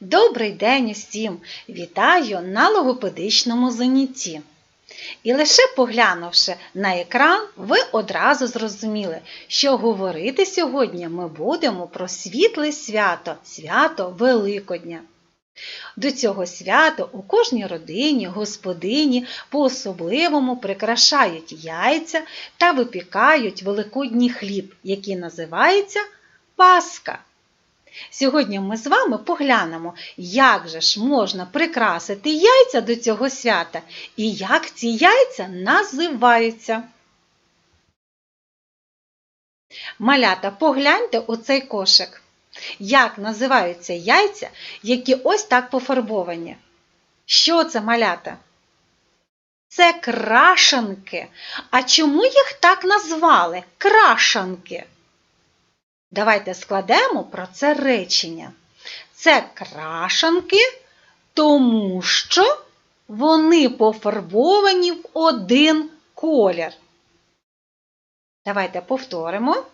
Добрий день усім! Вітаю на логопедичному занятті. І лише поглянувши на екран, ви одразу зрозуміли, що говорити сьогодні ми будемо про світле свято, свято Великодня. До цього свята у кожній родині, господині по-особливому прикрашають яйця та випікають великодній хліб, який називається Паска. Сьогодні ми з вами поглянемо, як же ж можна прикрасити яйця до цього свята і як ці яйця називаються. Малята, погляньте у цей кошик. Як називаються яйця, які ось так пофарбовані? Що це малята? Це крашанки. А чому їх так назвали? Крашанки? Давайте складемо про це речення. Це крашанки, тому що вони пофарбовані в один колір. Давайте повторимо.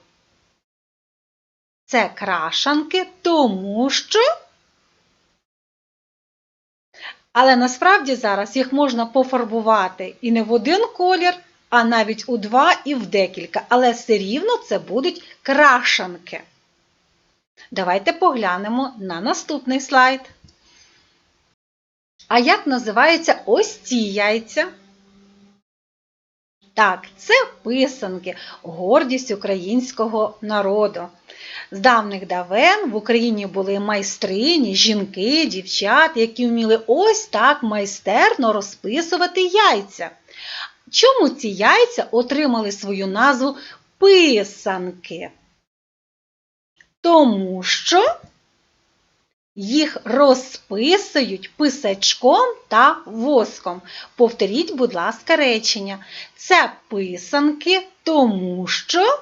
Це крашанки, тому що. Але насправді зараз їх можна пофарбувати і не в один колір, а навіть у два і в декілька. Але все рівно це будуть крашанки. Давайте поглянемо на наступний слайд. А як називаються ось ці яйця? Так, це писанки, гордість українського народу. З давних давен в Україні були майстрині, жінки, дівчат, які вміли ось так майстерно розписувати яйця. Чому ці яйця отримали свою назву писанки? Тому що їх розписують писачком та воском. Повторіть, будь ласка, речення. Це писанки, тому що.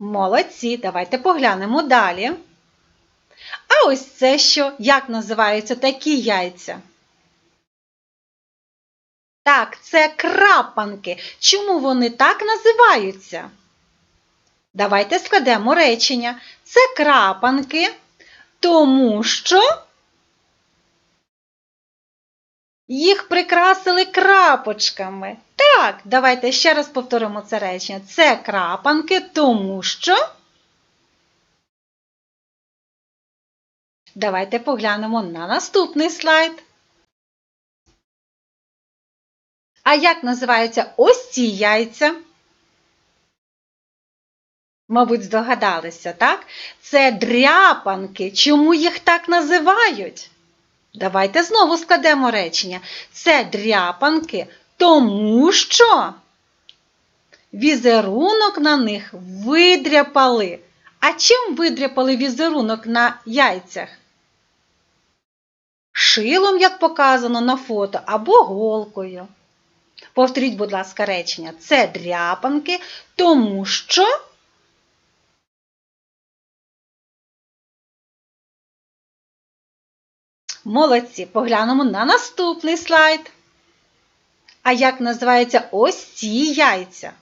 Молодці, давайте поглянемо далі. А ось це що? Як називаються такі яйця? Так, це крапанки. Чому вони так називаються? Давайте складемо речення. Це крапанки, тому що їх прикрасили крапочками. Так, давайте ще раз повторимо це речення. Це крапанки, тому що. Давайте поглянемо на наступний слайд. А як називаються ось ці яйця? Мабуть, здогадалися, так? Це дряпанки. Чому їх так називають? Давайте знову складемо речення. Це дряпанки, тому що візерунок на них видряпали. А чим видряпали візерунок на яйцях? Шилом, як показано на фото, або голкою. Повторіть, будь ласка, речення. Це дряпанки, тому що. Молодці, поглянемо на наступний слайд. А як називаються ось ці яйця?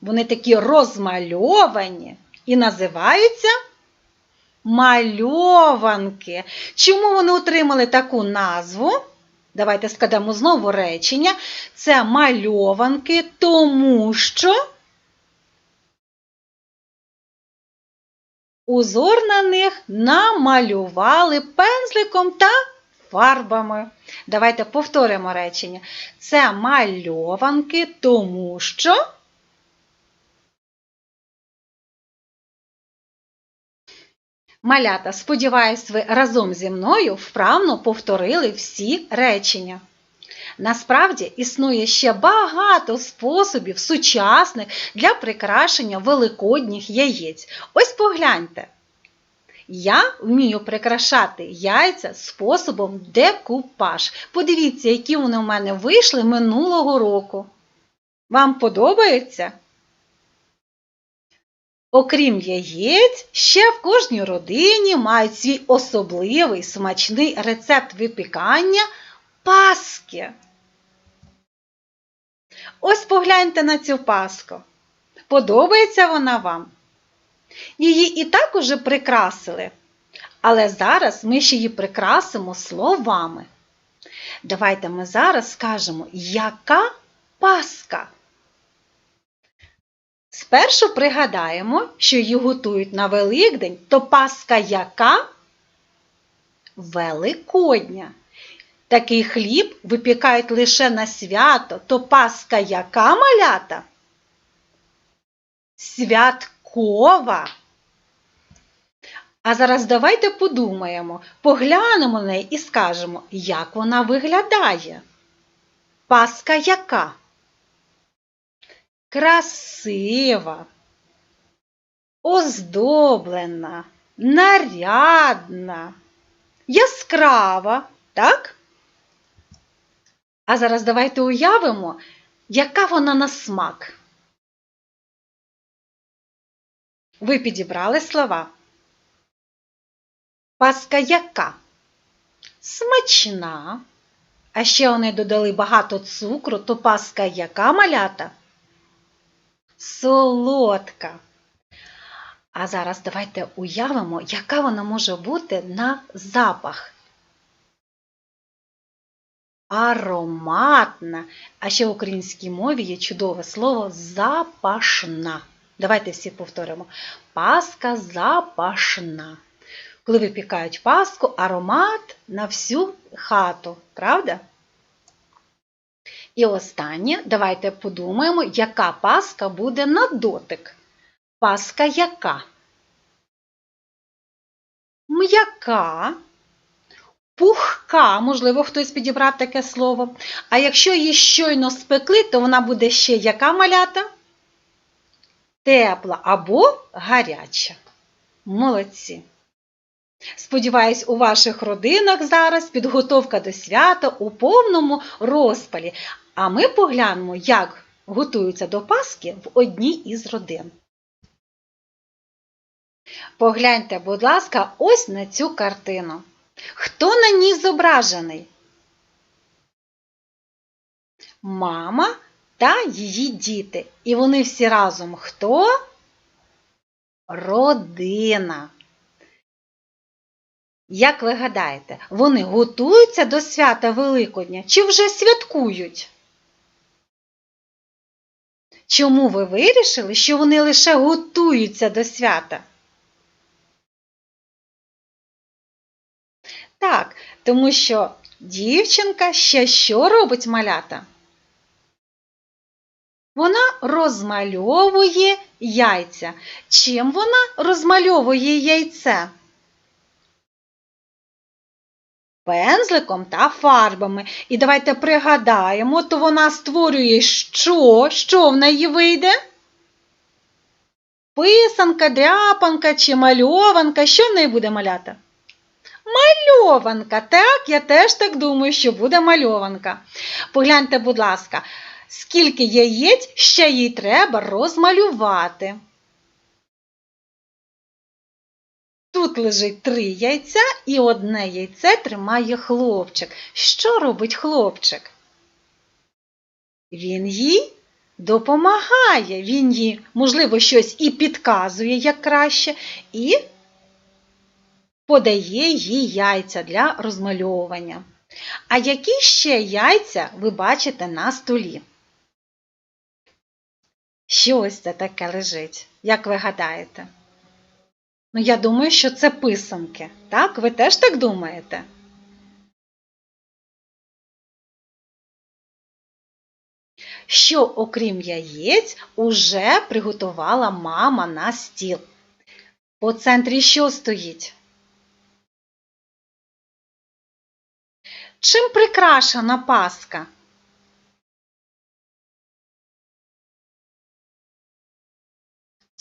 Вони такі розмальовані і називаються мальованки. Чому вони отримали таку назву? Давайте складемо знову речення. Це мальованки, тому що узор на них намалювали пензликом та фарбами. Давайте повторимо речення. Це мальованки, тому що. Малята, сподіваюсь, ви разом зі мною вправно повторили всі речення. Насправді існує ще багато способів сучасних для прикрашення великодніх яєць. Ось погляньте. Я вмію прикрашати яйця способом декупаж. Подивіться, які вони у мене вийшли минулого року. Вам подобається? Окрім яєць, ще в кожній родині мають свій особливий смачний рецепт випікання паски. Ось погляньте на цю паску. Подобається вона вам? Її і так уже прикрасили. Але зараз ми ще її прикрасимо словами. Давайте ми зараз скажемо, яка паска? Спершу пригадаємо, що її готують на Великдень, то паска яка? Великодня. Такий хліб випікають лише на свято, то паска яка малята? Святкова. А зараз давайте подумаємо, поглянемо на неї і скажемо, як вона виглядає. Паска яка? Красива, оздоблена, нарядна, яскрава, так? А зараз давайте уявимо, яка вона на смак. Ви підібрали слова. Паска яка? Смачна. А ще вони додали багато цукру, то паска яка малята? Солодка. А зараз давайте уявимо, яка вона може бути на запах. Ароматна. А ще в українській мові є чудове слово запашна. Давайте всі повторимо. Паска запашна. Коли випікають паску, аромат на всю хату, правда? І останнє, давайте подумаємо, яка паска буде на дотик. Паска яка? М'яка, пухка, можливо, хтось підібрав таке слово. А якщо її щойно спекли, то вона буде ще яка малята? Тепла або гаряча. Молодці! Сподіваюсь, у ваших родинах зараз підготовка до свята у повному розпалі. А ми поглянемо, як готуються до Пасхи в одній із родин. Погляньте, будь ласка, ось на цю картину. Хто на ній зображений? Мама та її діти. І вони всі разом хто? Родина. Як ви гадаєте, вони готуються до свята Великодня чи вже святкують? Чому ви вирішили, що вони лише готуються до свята? Так, тому що дівчинка ще що робить малята? Вона розмальовує яйця. Чим вона розмальовує яйце? Пензликом та фарбами. І давайте пригадаємо, то вона створює що? Що в неї вийде? Писанка, дряпанка чи мальованка. Що в неї буде малята? Мальованка, так, я теж так думаю, що буде мальованка. Погляньте, будь ласка, скільки яєць ще їй треба розмалювати. Тут лежить три яйця і одне яйце тримає хлопчик. Що робить хлопчик? Він їй допомагає, він їй, можливо, щось і підказує як краще, і подає їй яйця для розмальовування. А які ще яйця ви бачите на столі? Що ось це таке лежить, як ви гадаєте? Ну, я думаю, що це писанки. Так? Ви теж так думаєте? Що, окрім яєць, уже приготувала мама на стіл. По центрі що стоїть? Чим прикрашена паска?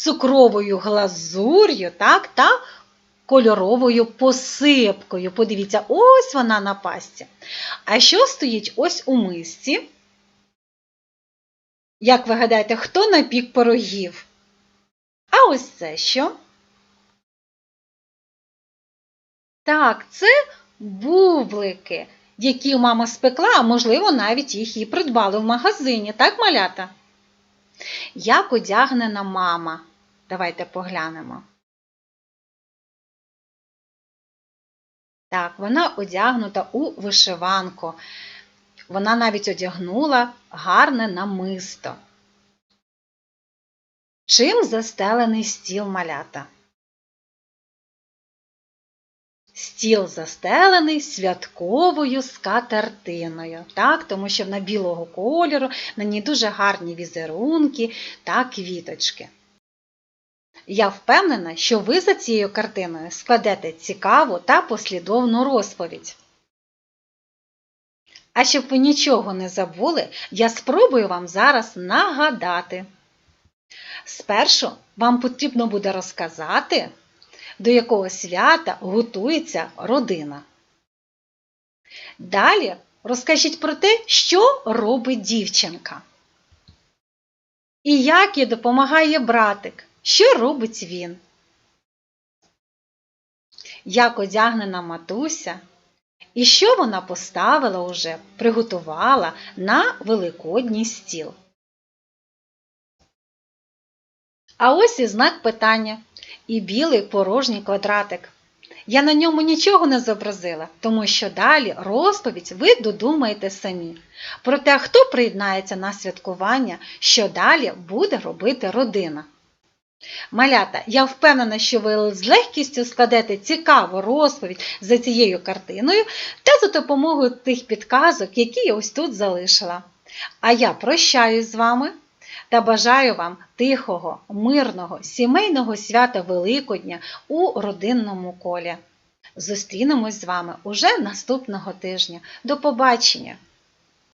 Цукровою глазур'ю, так, та кольоровою посипкою. Подивіться, ось вона на пасті. А що стоїть ось у мисці? Як ви гадаєте, хто напік пирогів? А ось це що? Так, це бублики, які мама спекла, а можливо, навіть їх і придбали в магазині, так, малята? як одягнена мама. Давайте поглянемо. Так, вона одягнута у вишиванку. Вона навіть одягнула гарне намисто. Чим застелений стіл малята? Стіл застелений святковою скатертиною, так, тому що вона білого кольору, на ній дуже гарні візерунки та квіточки. Я впевнена, що ви за цією картиною складете цікаву та послідовну розповідь. А щоб ви нічого не забули, я спробую вам зараз нагадати. Спершу вам потрібно буде розказати, до якого свята готується родина. Далі розкажіть про те, що робить дівчинка. І як їй допомагає братик, що робить він. Як одягнена матуся, і що вона поставила уже, приготувала на великодній стіл. А ось і знак питання і білий порожній квадратик. Я на ньому нічого не зобразила, тому що далі розповідь ви додумаєте самі. Про те, хто приєднається на святкування, що далі буде робити родина. Малята, я впевнена, що ви з легкістю складете цікаву розповідь за цією картиною та за допомогою тих підказок, які я ось тут залишила. А я прощаюсь з вами та бажаю вам тихого, мирного, сімейного свята Великодня у родинному колі. Зустрінемось з вами уже наступного тижня. До побачення!